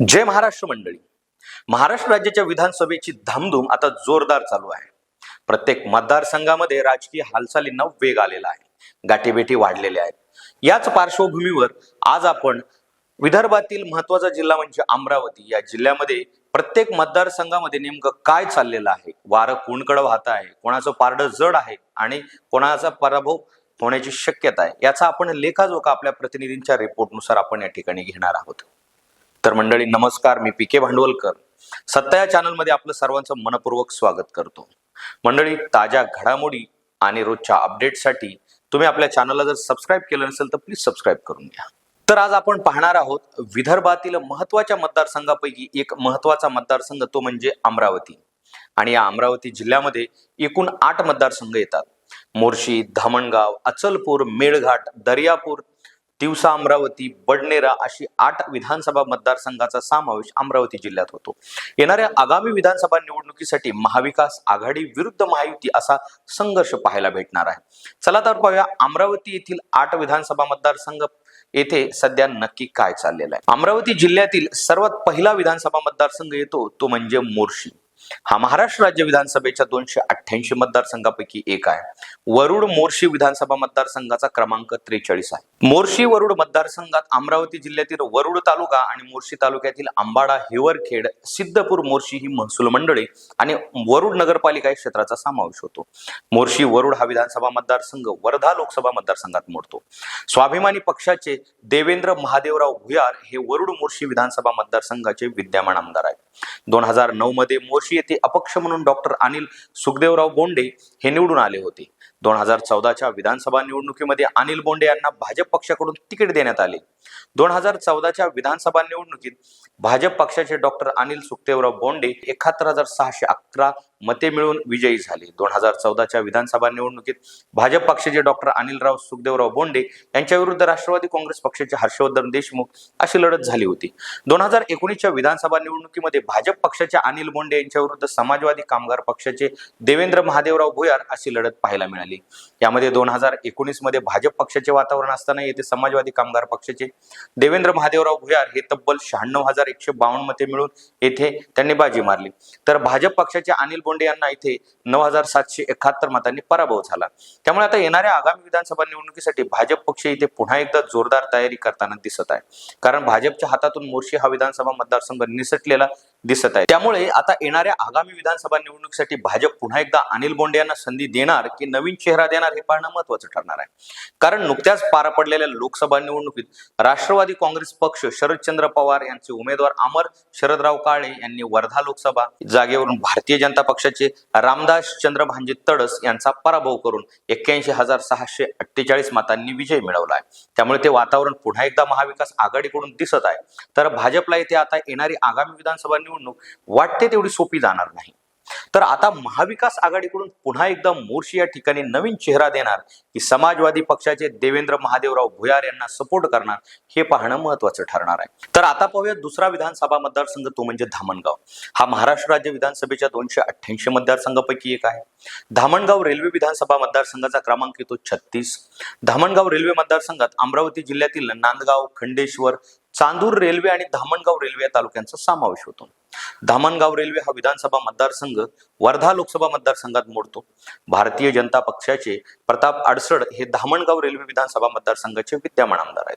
जय महाराष्ट्र मंडळी. महाराष्ट्र राज्याच्या विधानसभेची धामधूम आता जोरदार चालू आहे. प्रत्येक मतदारसंघामध्ये राजकीय हालचालींना वेग आलेला आहे. गाठीभेटी वाढलेल्या आहेत. याच पार्श्वभूमीवर आज आपण विदर्भातील महत्त्वाचा जिल्हा म्हणजे अमरावती या जिल्ह्यामध्ये प्रत्येक मतदारसंघामध्ये नेमकं काय चाललेलं आहे? वारं कोणकडं वाहत आहे? कोणाचं पारडं जड आहे? आणि कोणाचा पराभव होण्याची शक्यता आहे? याचा आपण लेखाजोखा आपल्या प्रतिनिधींच्या रिपोर्टनुसार आपण या ठिकाणी घेणार आहोत. तर मंडळी नमस्कार. मी पी के भांडवलकर. सत्ता या चॅनलमध्ये आपलं सर्वांचं मनपूर्वक स्वागत करतो. मंडळी ताज्या घडामोडी आणि रोजच्या अपडेटसाठी तुम्ही आपल्या चॅनलला जर सबस्क्राईब केलं नसेल तर प्लीज सबस्क्राईब करून घ्या. तर आज आपण पाहणार आहोत विदर्भातील महत्त्वाच्या मतदारसंघापैकी एक महत्त्वाचा मतदारसंघ तो म्हणजे अमरावती. आणि या अमरावती जिल्ह्यामध्ये एकूण आठ मतदारसंघ येतात. मोर्शी धामणगाव अचलपूर मेळघाट दर्यापूर दिवसा अमरावती बडनेरा अशी आठ विधानसभा मतदारसंघाचा समावेश अमरावती जिल्ह्यात होतो. येणाऱ्या आगामी विधानसभा निवडणुकीसाठी महाविकास आघाडी विरुद्ध महायुती असा संघर्ष पाहायला भेटणार आहे. चला तर पाहूया अमरावती येथील आठ विधानसभा मतदारसंघ येथे सध्या नक्की काय चाललेलं आहे. अमरावती जिल्ह्यातील सर्वात पहिला विधानसभा मतदारसंघ येतो तो म्हणजे मोर्शी हा महाराष्ट्र राज्य विधानसभेच्या दोनशे अठ्ठ्याऐंशी मतदारसंघापैकी एक आहे. वरुड मोर्शी विधानसभा मतदारसंघाचा क्रमांक त्रेचाळीस आहे. मोर्शी वरुड मतदारसंघात अमरावती जिल्ह्यातील वरुड तालुका आणि मोर्शी तालुक्यातील आंबाडा हिवरखेड सिद्धपूर मोर्शी ही महसूल मंडळी आणि वरुड नगरपालिका या क्षेत्राचा समावेश होतो. मोर्शी वरुड हा विधानसभा मतदारसंघ वर्धा लोकसभा मतदारसंघात मोडतो. स्वाभिमानी पक्षाचे देवेंद्र महादेवराव भुयार हे वरुड मोर्शी विधानसभा मतदारसंघाचे विद्यमान आमदार आहेत. दोन हजार नऊ मध्ये मोर्शी येथे अपक्ष म्हणून डॉक्टर अनिल सुखदेवराव बोंडे हे निवडून आले होते. दोन हजार चौदाच्या विधानसभा निवडणुकीमध्ये अनिल बोंडे यांना भाजप पक्षाकडून तिकीट देण्यात आले. दोन हजार चौदाच्या विधानसभा निवडणुकीत भाजप पक्षाचे डॉक्टर अनिल सुखदेवराव बोंडे एकाहत्तर हजार सहाशे अकरा मते मिळून विजयी झाले. दोन हजार चौदाच्या विधानसभा निवडणुकीत भाजप पक्षाचे डॉक्टर अनिलराव सुखदेवराव बोंडे यांच्या विरुद्ध राष्ट्रवादी काँग्रेस पक्षाचे हर्षवर्धन देशमुख अशी लढत झाली होती. दोन हजार एकोणीसच्या विधानसभा निवडणुकीमध्ये भाजप पक्षाच्या अनिल बोंडे यांच्या विरुद्ध समाजवादी कामगार पक्षाचे देवेंद्र महादेवराव भुयार अशी लढत पाहायला मिळाली. यामध्ये दोन हजार एकोणीसमध्ये भाजप पक्षाचे वातावरण असताना येथे समाजवादी कामगार पक्षाचे देवेंद्र महादेवराव भुयार हे तब्बल शहाण्णव हजार एकशे बावन्न मते मिळून येथे त्यांनी बाजी मारली. तर भाजप पक्षाचे अनिल बोंडे यांना इथे नऊ हजार सातशे एकाहत्तर मतांनी पराभव झाला. त्यामुळे आता येणाऱ्या आगामी विधानसभा निवडणुकीसाठी भाजप पक्ष इथे पुन्हा एकदा जोरदार तयारी करताना दिसत आहे. कारण भाजपच्या हातातून मोर्शी हा विधानसभा मतदारसंघ निसटलेला दिसत आहे. त्यामुळे आता येणाऱ्या आगामी विधानसभा निवडणुकीसाठी भाजप पुन्हा एकदा अनिल बोंडे यांना संधी देणार की नवीन चेहरा देणार हे पाहणं महत्वाचं ठरणार आहे. कारण नुकत्याच पार पडलेल्या लोकसभा निवडणुकीत राष्ट्रवादी काँग्रेस पक्ष शरदचंद्र पवार यांचे उमेदवार अमर शरदराव काळे यांनी वर्धा लोकसभा जागेवरून भारतीय जनता पक्षाचे रामदास चंद्र भांजे तडस यांचा पराभव करून एक्क्याऐंशी हजार सहाशे अठ्ठेचाळीस मतांनी विजय मिळवला आहे. त्यामुळे ते वातावरण पुन्हा एकदा महाविकास आघाडीकडून दिसत आहे. तर भाजपला येथे आता येणारी आगामी विधानसभा निवडणूक निवडणूक वाटते तेवढी सोपी जाणार नाही. तर आता महाविकास आघाडीकडून पुन्हा एकदा मोर्शी या ठिकाणी नवीन चेहरा देणार की समाजवादी पक्षाचे देवेंद्र महादेवराव भुयार यांना सपोर्ट करणार हे पाहणं महत्वाचं ठरणार आहे. तर आता पाहूया दुसरा विधानसभा मतदारसंघ तो म्हणजे धामणगाव. हा महाराष्ट्र राज्य विधानसभेच्या दोनशे अठ्ठ्याऐंशी मतदारसंघापैकी एक आहे. धामणगाव रेल्वे विधानसभा मतदारसंघाचा क्रमांक येतो छत्तीस. धामणगाव रेल्वे मतदारसंघात अमरावती जिल्ह्यातील नांदगाव खंडेश्वर चांदूर रेल्वे आणि धामणगाव रेल्वे या तालुक्यांचा समावेश होतो. धामणगाव रेल्वे हा विधानसभा मतदारसंघ वर्धा लोकसभा मतदारसंघात मोडतो. भारतीय जनता पक्षाचे प्रताप अडसड हे धामणगाव रेल्वे विधानसभा मतदारसंघाचे विद्यमान आमदार आहेत.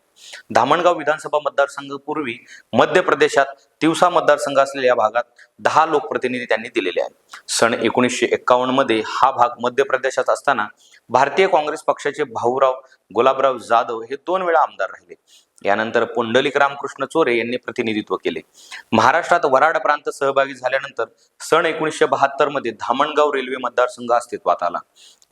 धामणगाव विधानसभा मतदारसंघ पूर्वी मध्य प्रदेशात तिवसा मतदारसंघ असलेल्या भागात दहा लोकप्रतिनिधी त्यांनी दिलेले आहेत. सन एकोणीसशे एक्कावन्नमध्ये हा भाग मध्य प्रदेशात असताना भारतीय काँग्रेस पक्षाचे भाऊराव गुलाबराव जाधव हे दोन वेळा आमदार राहिले. यानंतर पुंडलिक रामकृष्ण चोरे यांनी प्रतिनिधित्व केले. महाराष्ट्रात वराड प्रांत सहभागी झाल्यानंतर सन एकोणीसशे बहात्तरमध्ये धामणगाव रेल्वे मतदारसंघ अस्तित्वात आला.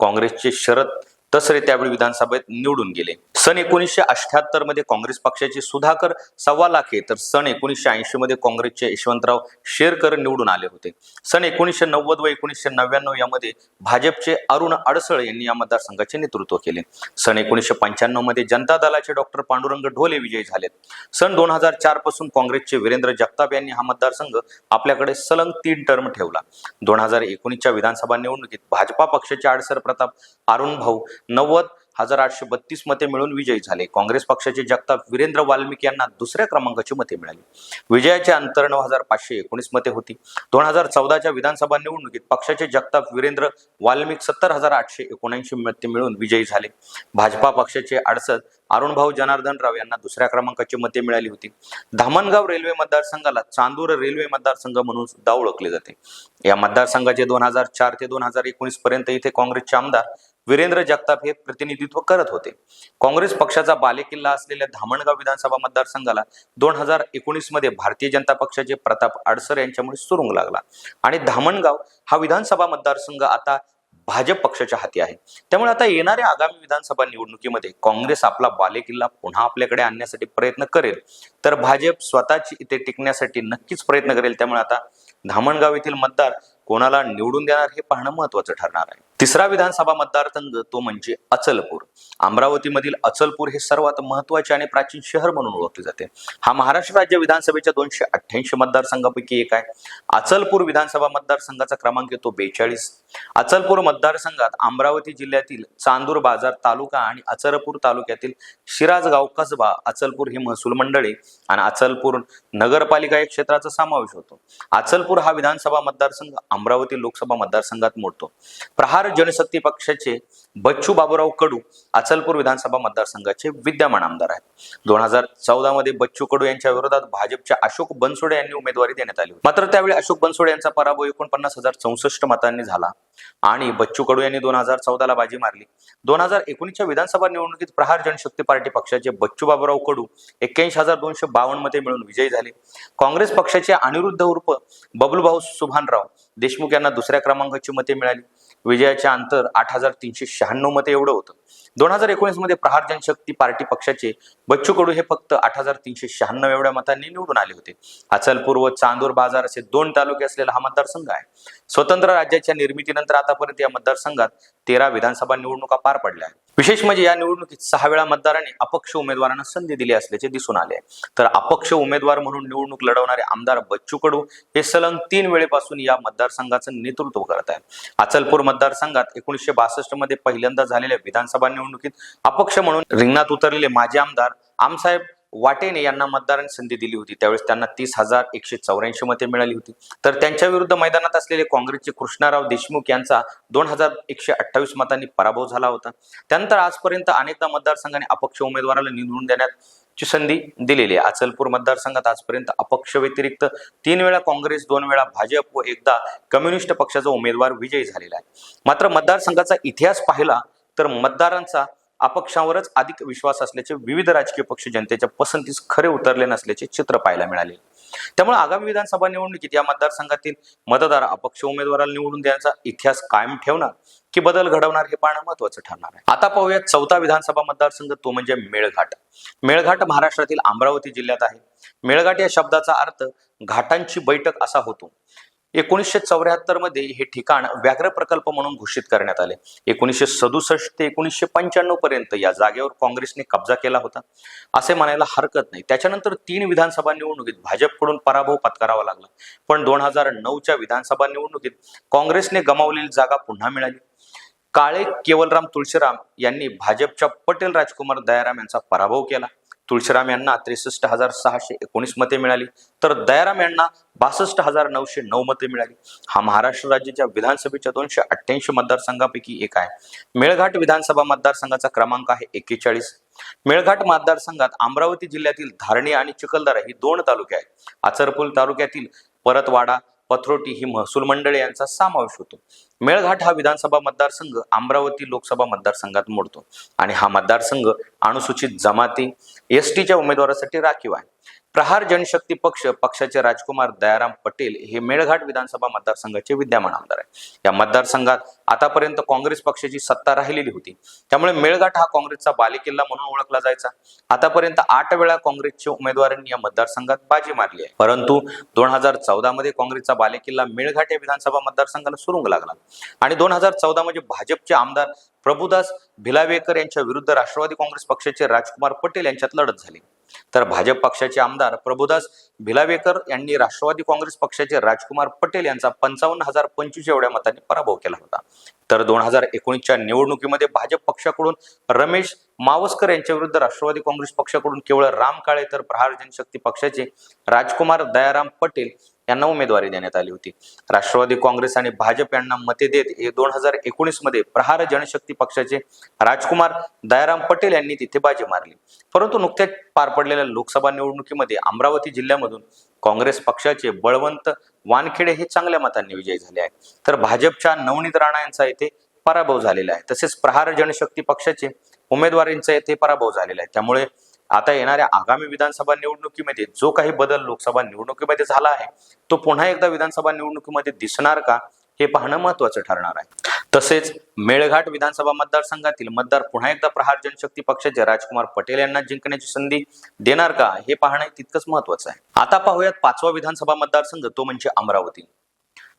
काँग्रेसचे शरद तसरे त्यावेळी विधानसभेत निवडून गेले. सन एकोणीसशे अठ्याहत्तरमध्ये काँग्रेस पक्षाचे सुधाकर सव्वा लाखे तर सन एकोणीसशे ऐंशी मध्ये काँग्रेसचे यशवंतराव शेरकर निवडून आले होते. सन एकोणीसशे नव्वद व एकोणीसशे नव्याण्णव यामध्ये भाजपचे अरुण अडसळ यांनी या मतदारसंघाचे नेतृत्व केले. सन एकोणीसशे पंच्याण्णवमध्ये जनता दलाचे डॉक्टर पांडुरंग ढोले विजयी झालेत. सन दोन हजार चारपासून काँग्रेसचे वीरेंद्र जगताप यांनी हा मतदारसंघ आपल्याकडे सलग तीन टर्म ठेवला. दोन हजार एकोणीसच्या विधानसभा निवडणुकीत भाजपा पक्षाचे आडसर प्रताप अरुण भाऊ नव्वद हजार आठशे बत्तीस मते मिळून विजयी झाले. काँग्रेस पक्षाचे जगताप वीरेंद्र वाल्मिक यांना दुसऱ्या क्रमांकाची मते मिळाली. विजयाचे अंतर नऊ हजार पाचशे एकोणीस मते होती. दोन हजार चौदाच्या विधानसभा निवडणुकीत पक्षाचे जगताप वीरेंद्र वाल्मिक सत्तर हजार आठशे एकोणऐंशी मते मिळून विजयी झाले. भाजपा पक्षाचे अडसद अरुणभाऊ जनार्दन राव यांना दुसऱ्या क्रमांकाची मते मिळाली होती. धामणगाव रेल्वे मतदारसंघाला चांदूर रेल्वे मतदारसंघ म्हणून सुद्धा ओळखले जाते. या मतदारसंघाचे दोन हजार चार ते दोन हजार एकोणीस पर्यंत इथे काँग्रेसचे आमदार वीरेंद्र जगताप हे प्रतिनिधित्व करत होते. काँग्रेस पक्षाचा बालेकिल्ला असलेल्या धामणगाव विधानसभा मतदारसंघाला दोन हजार एकोणीसमध्ये भारतीय जनता पक्षाचे प्रताप आडसर यांच्यामुळे सुरुंग लागला. आणि धामणगाव हा विधानसभा मतदारसंघ आता भाजप पक्षाच्या हाती आहे. त्यामुळे आता येणाऱ्या आगामी विधानसभा निवडणुकीमध्ये काँग्रेस आपला बालेकिल्ला पुन्हा आपल्याकडे आणण्यासाठी प्रयत्न करेल. तर भाजप स्वतःची इथे टिकण्यासाठी नक्कीच प्रयत्न करेल. त्यामुळे आता धामणगाव येथील मतदार कोणाला निवडून देणार हे पाहणं महत्वाचं ठरणार आहे. तिसरा विधानसभा मतदारसंघ तो म्हणजे अचलपूर. अमरावतीमधील अचलपूर हे सर्वात महत्त्वाचे आणि प्राचीन शहर म्हणून ओळखले जाते. हा महाराष्ट्र राज्य विधानसभेच्या दोनशे अठ्ठ्याऐंशी मतदारसंघापैकी एक आहे. अचलपूर विधानसभा मतदारसंघाचा क्रमांक येतो बेचाळीस. अचलपूर मतदारसंघात अमरावती जिल्ह्यातील चांदूर बाजार तालुका आणि अचलपूर तालुक्यातील शिराजगाव कसबा अचलपूर ही महसूल मंडळे आणि अचलपूर नगरपालिका या क्षेत्राचा समावेश होतो. अचलपूर हा विधानसभा मतदारसंघ अमरावती लोकसभा मतदारसंघात मोडतो. प्रहार जनशक्ती पक्षाचे बच्चू बाबूराव कडू अचलपूर विधानसभा मतदारसंघाचे विद्यमान आमदार आहेत. दोन हजार चौदा मध्ये बच्चू कडू यांच्या विरोधात भाजपच्या अशोक बनसोडे यांनी उमेदवारी देण्यात आली मात्र त्यावेळी अशोक बनसोडे यांचा पराभव एकोणपन्नास हजार चौसष्ट मतांनी झाला. आणि बच्चू कडू यांनी दोन हजार चौदाला बाजी मारली. दोन हजार एकोणीसच्या विधानसभा निवडणुकीत प्रहार जनशक्ती पार्टी पक्षाचे बच्चू बाबूराव कडू एक्क्याऐंशी हजार दोनशे बावन्न मते मिळून विजयी झाले. काँग्रेस पक्षाचे अनिरुद्ध उर्फ बबलूभाऊ सुभानराव देशमुख यांना दुसऱ्या क्रमांकाची मते मिळाली. विजयाचे अंतर आठ हजार तीनशे शहाण्णव मते एवढं होतं. दोन हजार एकोणीसमध्ये प्रहार जनशक्ती पार्टी पक्षाचे बच्चू कडू हे फक्त आठ हजार तीनशे शहाण्णव एवढ्या मतांनी निवडून आले होते. अचलपूर व चांदूर बाजार असे दोन तालुके असलेला हा मतदारसंघ आहे. स्वतंत्र राज्याच्या निर्मितीनंतर आतापर्यंत या मतदारसंघात तेरा विधानसभा निवडणुका पार पडल्या. आहेत विशेष म्हणजे या निवडणुकीत सहा वेळा मतदारांनी अपक्ष उमेदवारांना संधी दिली असल्याचे दिसून आले. तर अपक्ष उमेदवार म्हणून निवडणूक लढवणारे आमदार बच्चू कडू हे सलग तीन वेळेपासून या मतदारसंघाचं नेतृत्व करत आहेत. अचलपूर मतदारसंघात एकोणीसशे बासष्टमध्ये पहिल्यांदा झालेल्या विधानसभा निवडणुकीत अपक्ष म्हणून रिंगणात उतरलेले माजी आमदार आमसाहेब वाटेने यांना मतदारांनी संधी दिली होती. त्यावेळेस त्यांना तीस हजार एकशे चौऱ्याऐंशी मते मिळाली होती. तर त्यांच्या विरुद्ध मैदानात असलेले काँग्रेसचे कृष्णाराव देशमुख यांचा दोन हजार एकशे अठ्ठावीस मतांनी पराभव झाला होता. त्यानंतर आजपर्यंत अनेकदा मतदारसंघाने अपक्ष उमेदवाराला निवडून देण्यात ची संधी दिलेली आहे. अचलपूर मतदारसंघात आजपर्यंत अपक्ष व्यतिरिक्त तीन वेळा काँग्रेस दोन वेळा भाजप व एकदा कम्युनिस्ट पक्षाचा उमेदवार विजयी झालेला आहे. मात्र मतदारसंघाचा इतिहास पाहिला तर मतदारांचा अपक्षावरच अधिक विश्वास असल्याचे विविध राजकीय पक्ष जनतेच्या पसंतीस खरे उतरले नसल्याचे चित्र पाहायला मिळाले. त्यामुळे आगामी विधानसभा निवडणुकीत या मतदारसंघातील मतदार अपक्ष उमेदवाराला निवडून देण्याचा इतिहास कायम ठेवणार की बदल घडवणार हे पाहणं महत्वाचं ठरणार आहे. आता पाहूया चौथा विधानसभा मतदारसंघ तो म्हणजे मेळघाट. मेळघाट महाराष्ट्रातील अमरावती जिल्ह्यात आहे. मेळघाट या शब्दाचा अर्थ घाटांची बैठक असा होतो. एकोणीसशे चौऱ्याहत्तरमध्ये हे ठिकाण व्याघ्र प्रकल्प म्हणून घोषित करण्यात आले. एकोणीसशे सदुसष्ट ते एकोणीसशे पंच्याण्णव पर्यंत या जागेवर काँग्रेसने कब्जा केला होता. असे म्हणायला हरकत नाही. त्याच्यानंतर तीन विधानसभा निवडणुकीत भाजपकडून पराभव पत्करावा लागला. पण दोन हजार नऊच्या विधानसभा निवडणुकीत काँग्रेसने गमावलेली जागा पुन्हा मिळाली. काळे केवलराम तुळशीराम यांनी भाजपच्या पटेल राजकुमार दयाराम यांचा पराभव केला. तुळशीराम यांना त्रेसष्ट हजार सहाशे एकोणीस मते मिळाली. तर दयाराम यांना बासष्ट हजार नऊशे नऊ मते मिळाली. हा महाराष्ट्र राज्याच्या विधानसभेच्या दोनशे अठ्ठ्याऐंशी मतदारसंघापैकी एक आहे. मेळघाट विधानसभा मतदारसंघाचा क्रमांक आहे एक्केचाळीस मेळघाट मतदारसंघात अमरावती जिल्ह्यातील धारणी आणि चिखलदरा ही दोन तालुके आहेत. आचरपूल तालुक्यातील परतवाडा पथरोटी ही महसूल मंडळे यांचा समावेश होतो. मेळघाट हा विधानसभा मतदारसंघ अमरावती लोकसभा मतदारसंघात मोडतो. आणि हा मतदारसंघ अनुसूचित जमाती एस टीच्या उमेदवारासाठी राखीव आहे. प्रहार जनशक्ती पक्ष पक्षाचे राजकुमार दयाराम पटेल हे मेळघाट विधानसभा मतदारसंघाचे विद्यमान आमदार आहे या मतदारसंघात आतापर्यंत काँग्रेस पक्षाची सत्ता राहिलेली होती. त्यामुळे मेळघाट हा काँग्रेसचा बालेकिल्ला म्हणून ओळखला जायचा. आतापर्यंत आठ वेळा काँग्रेसच्या उमेदवारांनी या मतदारसंघात बाजी मारली आहे. परंतु दोन हजार चौदा मध्ये काँग्रेसचा बालेकिल्ला मेळघाट या विधानसभा मतदारसंघाला सुरुंग लागला. आणि दोन हजार चौदा मध्ये भाजपचे आमदार प्रभुदास भिलावेकर यांच्या विरुद्ध राष्ट्रवादी काँग्रेस पक्षाचे राजकुमार पटेल यांच्यात लढत झाली. तर भाजप पक्षाचे आमदार प्रभुदास भिलावेकर यांनी राष्ट्रवादी काँग्रेस पक्षाचे राजकुमार पटेल यांचा पंचावन्न हजार पंचवीस एवढ्या मतांनी पराभव केला होता. तर दोन हजार एकोणीसच्या निवडणुकीमध्ये भाजप पक्षाकडून रमेश मावस्कर यांच्या विरुद्ध राष्ट्रवादी काँग्रेस पक्षाकडून केवळ राम काळे तर प्रहार जनशक्ती पक्षाचे राजकुमार दयाराम पटेल यांना उमेदवारी देण्यात आली होती. राष्ट्रवादी काँग्रेस आणि भाजप यांना मते देत दोन हजार एकोणीसमध्ये प्रहार जनशक्ती पक्षाचे राजकुमार दयाराम पटेल यांनी तिथे बाजी मारली. परंतु नुकत्याच पार पडलेल्या लोकसभा निवडणुकीमध्ये अमरावती जिल्ह्यामधून काँग्रेस पक्षाचे बळवंत वानखेडे हे चांगल्या मतांनी विजयी झाले आहेत. तर भाजपच्या नवनीत राणा यांचा येथे पराभव झालेला आहे. तसेच प्रहार जनशक्ती पक्षाचे उमेदवारांचा येथे पराभव झालेला आहे. त्यामुळे आता येणाऱ्या आगामी विधानसभा निवडणुकीमध्ये जो काही बदल लोकसभा निवडणुकीमध्ये झाला आहे तो पुन्हा एकदा विधानसभा निवडणुकीमध्ये दिसणार का हे पाहणं महत्वाचं ठरणार आहे. तसेच मेळघाट विधानसभा मतदारसंघातील मतदार पुन्हा एकदा प्रहार जनशक्ती पक्षाचे राजकुमार पटेल यांना जिंकण्याची संधी देणार का हे पाहणं तितकंच महत्वाचं आहे. आता पाहूयात पाचवा विधानसभा मतदारसंघ तो म्हणजे अमरावती.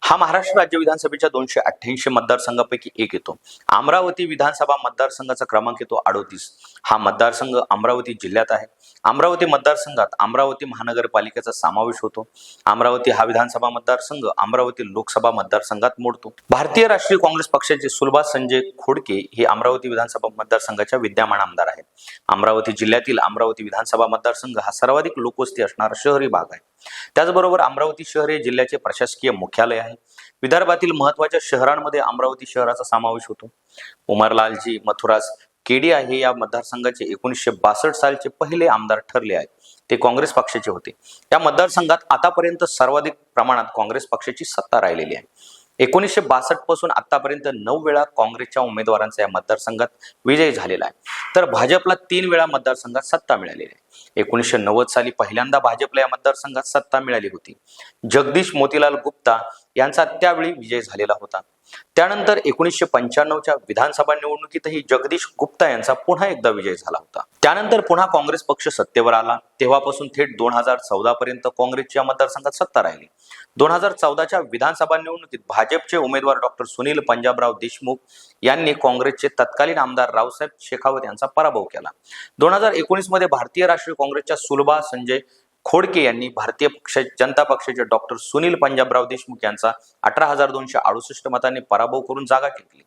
हा महाराष्ट्र राज्य विधानसभेच्या दोनशे अठ्ठ्याऐंशी मतदारसंघापैकी एक येतो. अमरावती विधानसभा मतदारसंघाचा क्रमांक येतो अडोतीस. हा मतदारसंघ अमरावती जिल्ह्यात आहे. अमरावती मतदारसंघात अमरावती महानगरपालिकेचा समावेश होतो. अमरावती हा विधानसभा मतदारसंघ अमरावती लोकसभा मतदारसंघात मोडतो. भारतीय राष्ट्रीय काँग्रेस पक्षाचे सुलभा संजय खोडके हे अमरावती विधानसभा मतदारसंघाच्या विद्यमान आमदार आहेत. अमरावती जिल्ह्यातील अमरावती विधानसभा मतदारसंघ हा सर्वाधिक लोकवस्ती असणारा शहरी भाग आहे. त्याचबरोबर अमरावती शहर हे जिल्ह्याचे प्रशासकीय मुख्यालय आहे. विदर्भातील महत्त्वाच्या शहरांमध्ये अमरावती शहराचा समावेश होतो. उमरलालजी मथुरास केडिया हे या मतदारसंघाचे एकोणीसशे बासष्ट सालचे पहिले आमदार ठरले आहेत. ते काँग्रेस पक्षाचे होते. या मतदारसंघात आतापर्यंत सर्वाधिक प्रमाणात काँग्रेस पक्षाची सत्ता राहिलेली आहे. एकोणीसशे बासष्टपासून आतापर्यंत नऊ वेळा काँग्रेसच्या उमेदवारांचा या मतदारसंघात विजय झालेला आहे. तर भाजपला तीन वेळा मतदारसंघात सत्ता मिळालेली आहे. एकोणीसशे नव्वद साली पहिल्यांदा भाजपला या मतदारसंघात सत्ता मिळाली होती. जगदीश मोतीलाल गुप्ता यांचा त्यावेळी विजय झालेला होता. त्यानंतर एकोणीसशे पंच्याण्णवच्या विधानसभा निवडणुकीतही जगदीश गुप्ता यांचा पुन्हा एकदा विजय झाला होता. त्यानंतर पुन्हा काँग्रेस पक्ष सत्तेवर आला. तेव्हापासून थेट दोन हजार चौदा पर्यंत काँग्रेसच्या मतदारसंघात सत्ता राहिली. दोन हजार चौदाच्या विधानसभा निवडणुकीत भाजपचे उमेदवार डॉक्टर सुनील पंजाबराव देशमुख यांनी काँग्रेसचे तत्कालीन आमदार रावसाहेब शेखावत यांचा पराभव केला. दोन हजार एकोणीसमध्ये भारतीय राष्ट्रीय काँग्रेसच्या सुलभा संजय खोडके यांनी भारतीय पक्ष जनता पक्षाचे डॉक्टर सुनील पंजाबराव देशमुख यांचा अठरा हजार दोनशे अडुसष्ट मतांनी पराभव करून जागा घेतली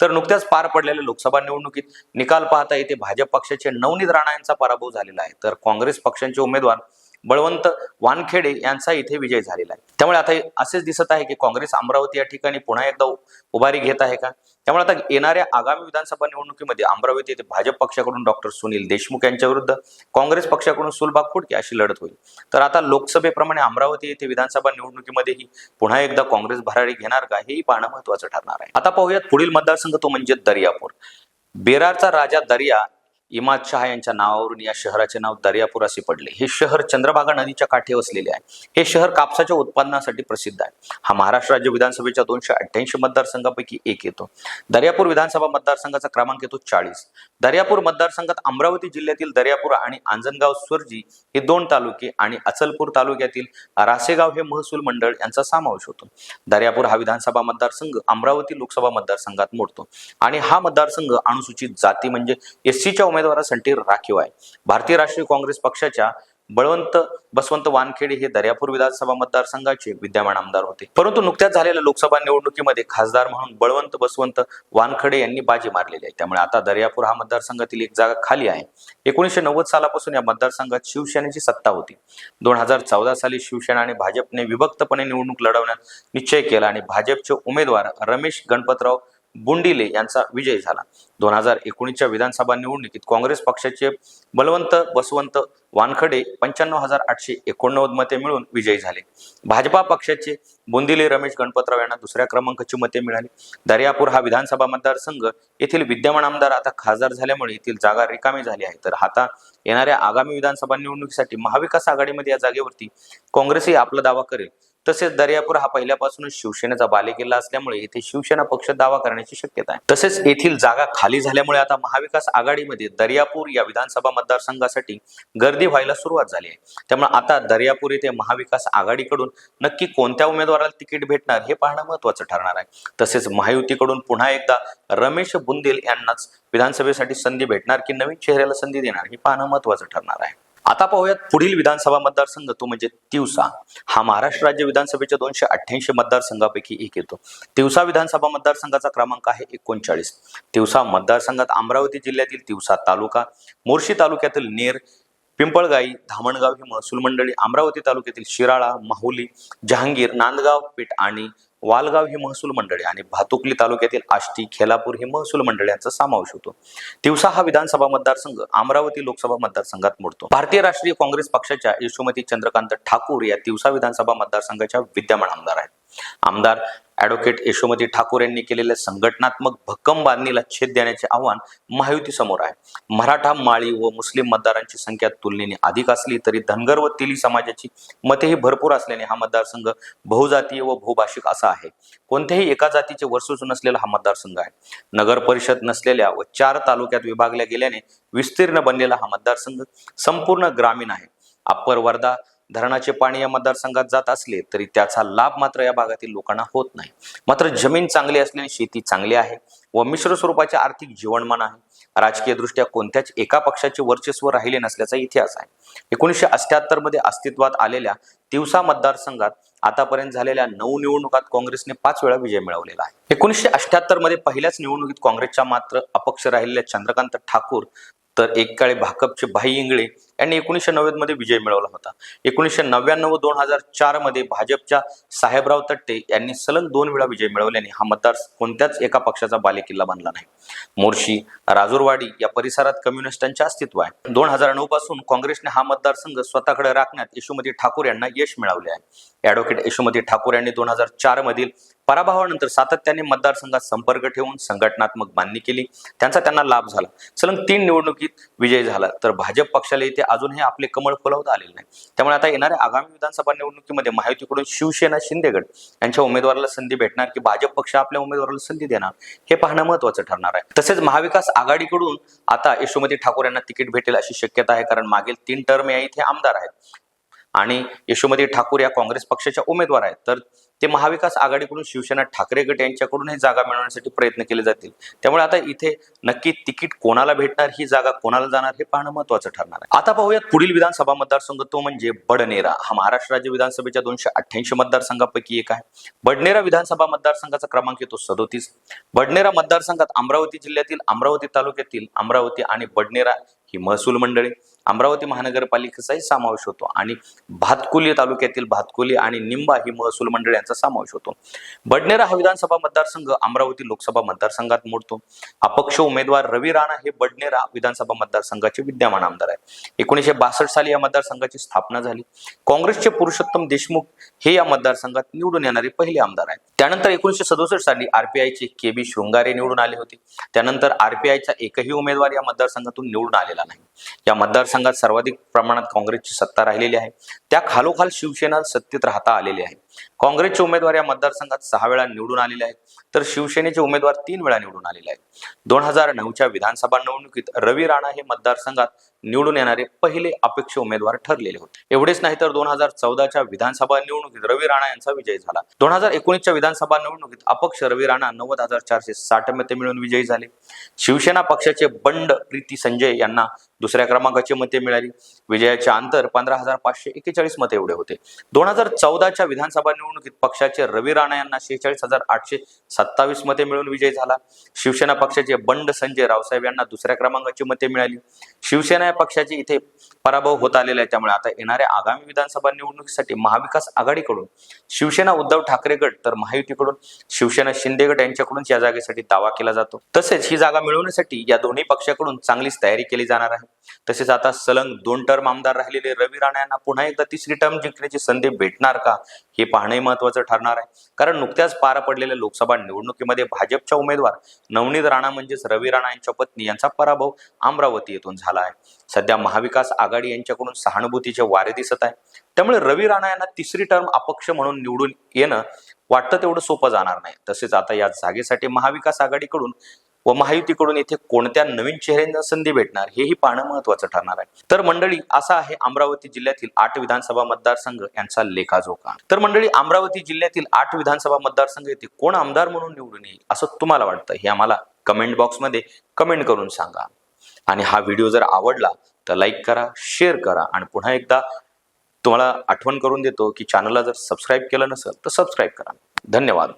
तर नुकत्याच पार पडलेल्या लोकसभा निवडणुकीत निकाल पाहता येथे भाजप पक्षाचे नवनीत राणा यांचा पराभव झालेला आहे. तर काँग्रेस पक्षांचे उमेदवार बळवंत वानखेडे यांचा इथे विजय झालेला आहे. त्यामुळे आता असेच दिसत आहे की काँग्रेस अमरावती या ठिकाणी पुन्हा एकदा उभारी घेत आहे का? त्यामुळे आता येणाऱ्या आगामी विधानसभा निवडणुकीमध्ये अमरावती येथे भाजप पक्षाकडून डॉक्टर सुनील देशमुख यांच्या विरुद्ध काँग्रेस पक्षाकडून सुलभा खोडके अशी लढत होईल. तर आता लोकसभेप्रमाणे अमरावती येथे विधानसभा निवडणुकीमध्येही पुन्हा एकदा काँग्रेस भरारी घेणार का? हेही पाहणं महत्वाचं ठरणार आहे. आता पाहूयात पुढील मतदारसंघ तो म्हणजे दर्यापूर. बेरारचा राजा दर्या इमाद शहा यांच्या नावावरून या शहराचे नाव दर्यापूर असे पडले. हे शहर चंद्रभागा नदीच्या काठी वसलेले आहे. हे शहर कापसाच्या उत्पादनासाठी प्रसिद्ध आहे. हा महाराष्ट्र राज्य विधानसभेच्या दोनशे अठ्ठ्याऐंशी मतदारसंघापैकी एक येतो. दर्यापूर विधानसभा मतदारसंघाचा क्रमांक येतो चाळीस. दर्यापूर मतदारसंघात अमरावती जिल्ह्यातील दर्यापूर आणि आंजणगाव सुरजी हे दोन तालुके आणि अचलपूर तालुक्यातील रासेगाव हे महसूल मंडळ यांचा समावेश होतो. दर्यापूर हा विधानसभा मतदारसंघ अमरावती लोकसभा मतदारसंघात मोडतो. आणि हा मतदारसंघ अनुसूचित जाती म्हणजे एस सीच्या उमेदवारासाठी राखीव आहे. भारतीय राष्ट्रीय काँग्रेस पक्षाच्या बळवंत बसवंत वानखेडे हे दर्यापूर विधानसभा मतदारसंघाचे विद्यमान आमदार होते. परंतु नुकत्याच झालेल्या लोकसभा निवडणुकीमध्ये खासदार म्हणून बळवंत बसवंत वानखडे यांनी बाजी मारलेली आहे. त्यामुळे आता दर्यापूर हा मतदारसंघातील एक जागा खाली आहे. एकोणीसशे नव्वद सालापासून या मतदारसंघात शिवसेनेची सत्ता होती. दोन हजार चौदा साली शिवसेना आणि भाजपने विभक्तपणे निवडणूक लढवण्यात निश्चय केला आणि भाजपचे उमेदवार रमेश गणपतराव बुंडिले यांचा विजय झाला. दोन हजार एकोणीसच्या विधानसभा निवडणुकीत काँग्रेस पक्षाचे बलवंत बसवंत वानखडे पंच्याण्णव हजार आठशे एकोणनव्वद मते मिळून विजयी झाले. भाजपा पक्षाचे बुंदिले रमेश गणपतराव यांना दुसऱ्या क्रमांकाची मते मिळाली. दर्यापूर हा विधानसभा मतदारसंघ येथील विद्यमान आमदार आता खासदार झाल्यामुळे येथील जागा रिकामी झाली आहे. तर आता येणाऱ्या आगामी विधानसभा निवडणुकीसाठी महाविकास आघाडीमध्ये या जागेवरती काँग्रेसही आपला दावा करेल. तसेच दर्यापूर हा पहिल्यापासूनच शिवसेनेचा बालेकिल्ला असल्यामुळे येथे शिवसेना पक्ष दावा करण्याची शक्यता आहे. तसेच येथील जागा खाली झाल्यामुळे आता महाविकास आघाडीमध्ये दर्यापूर या विधानसभा मतदारसंघासाठी गर्दी व्हायला सुरुवात झाली आहे. त्यामुळे आता दर्यापूर येथे महाविकास आघाडीकडून नक्की कोणत्या उमेदवाराला तिकीट भेटणार हे पाहणं महत्वाचं ठरणार आहे. तसेच महायुतीकडून पुन्हा एकदा रमेश बुंदेल यांनाच विधानसभेसाठी संधी भेटणार की नवीन चेहऱ्याला संधी देणार हे पाहणं महत्वाचं ठरणार आहे. आता पाहूयात पुढील विधानसभा मतदारसंघ तो म्हणजे तिवसा. हा महाराष्ट्र राज्य विधानसभेच्या दोनशे अठ्ठ्याऐंशी मतदारसंघापैकी एक येतो. तिवसा विधानसभा मतदारसंघाचा क्रमांक आहे एकोणचाळीस. तिवसा मतदारसंघात अमरावती जिल्ह्यातील तिवसा तालुका मोर्शी तालुक्यातील नेर पिंपळगाई धामणगाव ही महसूल मंडळी अमरावती तालुक्यातील शिराळा माहुली जहांगीर नांदगाव पेठ आणि वालगाव ही महसूल मंडळी आणि भातुकली तालुक्यातील आष्टी खेलापूर ही महसूल मंडळ यांचा समावेश होतो. दिवसा हा विधानसभा मतदारसंघ अमरावती लोकसभा मतदारसंघात मोडतो. भारतीय राष्ट्रीय काँग्रेस पक्षाच्या यशोमती चंद्रकांत ठाकूर या दिवसा विधानसभा मतदारसंघाच्या विद्यमान आमदार आहेत. आमदार ॲडव्होकेट यशोमती ठाकूर यांनी केलेल्या संघटनात्मक भक्कम बांधणीला छेद देण्याचे आव्हान महायुती समोर आहे. मराठा माळी व मुस्लिम मतदारांची संख्या तुलनेने अधिक असली तरी धनगर व तेली समाजाची मतेही भरपूर असल्याने हा मतदारसंघ बहुजातीय व बहुभाषिक असा आहे. कोणत्याही एका जातीचे वर्चस्व नसलेला हा मतदारसंघ आहे. नगर परिषद नसलेल्या व चार तालुक्यात विभागल्या गेल्याने विस्तीर्ण बनलेला हा मतदारसंघ संपूर्ण ग्रामीण आहे. अप्पर वर्धा धरणाचे पाणी या मतदारसंघात जात असले तरी त्याचा लाभ मात्र या भागातील लोकांना होत नाही. मात्र जमीन चांगली असल्याने शेती चांगली आहे व मिश्र स्वरूपाचे आर्थिक जीवनमान आहे. राजकीय दृष्ट्या कोणत्याच एका पक्षाचे वर्चस्व राहिले नसल्याचा इतिहास आहे. एकोणीसशे अठ्याहत्तरमध्ये अस्तित्वात आलेल्या तिवसा मतदारसंघात आतापर्यंत झालेल्या नऊ निवडणुकात काँग्रेसने पाच वेळा विजय मिळवलेला आहे. एकोणीसशे अठ्याहत्तरमध्ये पहिल्याच निवडणुकीत काँग्रेसच्या मात्र अपक्ष राहिलेल्या चंद्रकांत ठाकूर तर एक काळी भाकपचे भाई इंगळे यांनी एकोणीसशे नव्वदमध्ये विजय मिळवला होता. एकोणीसशे नव्याण्णव दोन हजार चारमध्ये भाजपच्या साहेबराव तट्टे यांनी सलग दोन वेळा विजय मिळवल्याने हा मतदार कोणत्याच एका पक्षाचा बालेकिल्ला बनला नाही. मोर्शी राजूरवाडी या परिसरात कम्युनिस्टांचे अस्तित्व आहे. दोन हजार नऊ पासून काँग्रेसने हा मतदारसंघ स्वतःकडे राखण्यात यशोमती ठाकूर यांना यश मिळवले आहे. ऍडव्होकेट यशोमती ठाकूर यांनी दोन हजार चार मधील पराभवानंतर सातत्याने मतदारसंघात संपर्क ठेवून संघटनात्मक बांधणी केली. त्यांचा त्यांना लाभ झाला. सलग तीन निवडणुकीत विजय झाला. तर भाजप पक्षाला अजून अजूनही आपले कमळ फुलवता आलेले नाही. त्यामुळे आता येणाऱ्या आगामी विधानसभा निवडणुकीमध्ये महायुतीकडून शिवसेना शिंदेगड यांच्या उमेदवाराला संधी भेटणार की भाजप पक्ष आपल्या उमेदवाराला संधी देणार हे पाहणं महत्वाचं ठरणार आहे. तसेच महाविकास आघाडीकडून आता यशोमती ठाकूर यांना तिकीट भेटेल अशी शक्यता आहे कारण मागील तीन टर्म या इथे आमदार आहेत. आणि यशोमती ठाकूर या काँग्रेस पक्षाच्या उमेदवार आहेत. तर ते महाविकास आघाडीकडून शिवसेना ठाकरे गट यांच्याकडून हे जागा मिळवण्यासाठी प्रयत्न केले जातील. त्यामुळे आता इथे नक्की तिकीट कोणाला भेटणार ही जागा कोणाला जाणार हे पाहणं महत्वाचं ठरणार आहे. आता पाहूयात पुढील विधानसभा मतदारसंघ तो म्हणजे बडनेरा. हा महाराष्ट्र राज्य विधानसभेच्या दोनशे अठ्ठ्याऐंशी मतदारसंघापैकी एक आहे. बडनेरा विधानसभा मतदारसंघाचा क्रमांक येतो सदोतीस. बडनेरा मतदारसंघात अमरावती जिल्ह्यातील अमरावती तालुक्यातील अमरावती आणि बडनेरा ही महसूल मंडळी. अमरावती महानगरपालिकेचाही समावेश होतो आणि भातकुली तालुक्यातील भातकुली आणि निंबा ही महसूल मंडळ यांचा समावेश होतो. बडनेरा हा विधानसभा मतदारसंघ अमरावती लोकसभा मतदारसंघात मोडतो. अपक्ष उमेदवार रवी राणा हे बडनेरा विधानसभा मतदारसंघाचे विद्यमान आमदार आहेत. एकोणीसशे बासष्ट साली या मतदारसंघाची स्थापना झाली. काँग्रेसचे पुरुषोत्तम देशमुख हे या मतदारसंघात निवडून येणारे पहिले आमदार आहेत. त्यानंतर एकोणीसशे सदुसष्ट साली आरपीआयचे के बी शृंगारे निवडून आले होते. त्यानंतर आरपीआयचा एकही उमेदवार या मतदारसंघातून निवडून आलेला नाही. या मतदार मतदारसंघात सर्वाधिक प्रमाणात काँग्रेसची सत्ता राहिलेली आहे. त्या खालोखाल शिवसेना सत्तेत राहता आलेली आहे. काँग्रेसचे उमेदवार या मतदारसंघात सहा वेळा निवडून आलेले आहेत. तर शिवसेनेचे उमेदवार तीन वेळा निवडून आलेले आहेत. दोन हजार नऊच्या विधानसभा निवडणुकीत रवी राणा हे मतदारसंघात निवडून येणारे पहिले अपेक्ष उमेदवार ठरलेले होते. एवढेच नाही तर दोन हजार चौदाच्या विधानसभा निवडणुकीत रवी राणा यांचा विजय झाला. दोन हजार एकोणीसच्या विधानसभा निवडणुकीत अपक्ष रवी राणा नव्वद हजार चारशे साठ मते मिळून विजयी झाले. शिवसेना पक्षाचे बंड प्रीती संजय यांना दुसऱ्या क्रमांकाची मते मिळाली. विजयाचे अंतर पंधरा हजार पाचशे एक्केचाळीस मते एवढे होते. दोन हजार चौदाच्या विधानसभा निवडणुकीत पक्षाचे रवी राणा यांना शेहेचाळीस हजार आठशे सत्तावीस मते मिळून विजय झाला. शिवसेना पक्षाचे बंड संजय रावसाहेब यांना दुसऱ्या क्रमांकाची मते मिळाली. शिवसेना या पक्षाचे इथे पराभव होत आलेला आहे. त्यामुळे आता येणाऱ्या आगामी विधानसभा निवडणुकीसाठी महाविकास आघाडीकडून शिवसेना उद्धव ठाकरे गट तर महायुतीकडून शिवसेना शिंदे गट यांच्याकडून या जागेसाठी दावा केला जातो. तसेच ही जागा मिळवण्यासाठी या दोन्ही पक्षाकडून चांगलीच तयारी केली जाणार आहे. तसेच आता सलंग दोन टर्म आमदार राहिलेले रवी राणा यांना पुन्हा एकदा तिसरी टर्म जिंकण्याची संधी भेटणार का? हे पाहणे महत्वाचं ठरणार आहे. कारण नुकत्याच पार पडलेल्या लोकसभा निवडणुकीमध्ये भाजपच्या उमेदवार नवनीत राणा म्हणजेच रवी राणा यांच्या पत्नी यांचा पराभव अमरावती येथून झाला आहे. सध्या महाविकास आघाडी यांच्याकडून सहानुभूतीचे वारे दिसत आहे. त्यामुळे रवी राणा यांना तिसरी टर्म अपक्ष म्हणून निवडून येणं वाटतं तेवढं सोपं जाणार नाही. तसेच आता या जागेसाठी महाविकास आघाडीकडून व महायुतीकडून येथे कोणत्या नवीन चेहऱ्यांना संधी भेटणार हेही पाहणं महत्वाचं ठरणार आहे. तर मंडळी असा आहे अमरावती जिल्ह्यातील आठ विधानसभा मतदारसंघ यांचा लेखाजोखा. तर मंडळी अमरावती जिल्ह्यातील आठ विधानसभा मतदारसंघ येथे कोण आमदार म्हणून निवडून येईल असं तुम्हाला वाटतं हे आम्हाला कमेंट बॉक्समध्ये कमेंट करून सांगा. आणि हा व्हिडिओ जर आवडला तर लाईक करा शेअर करा आणि पुन्हा एकदा तुम्हाला आठवण करून देतो की चॅनलला जर सबस्क्राईब केलं नसेल तर सबस्क्राईब करा. धन्यवाद.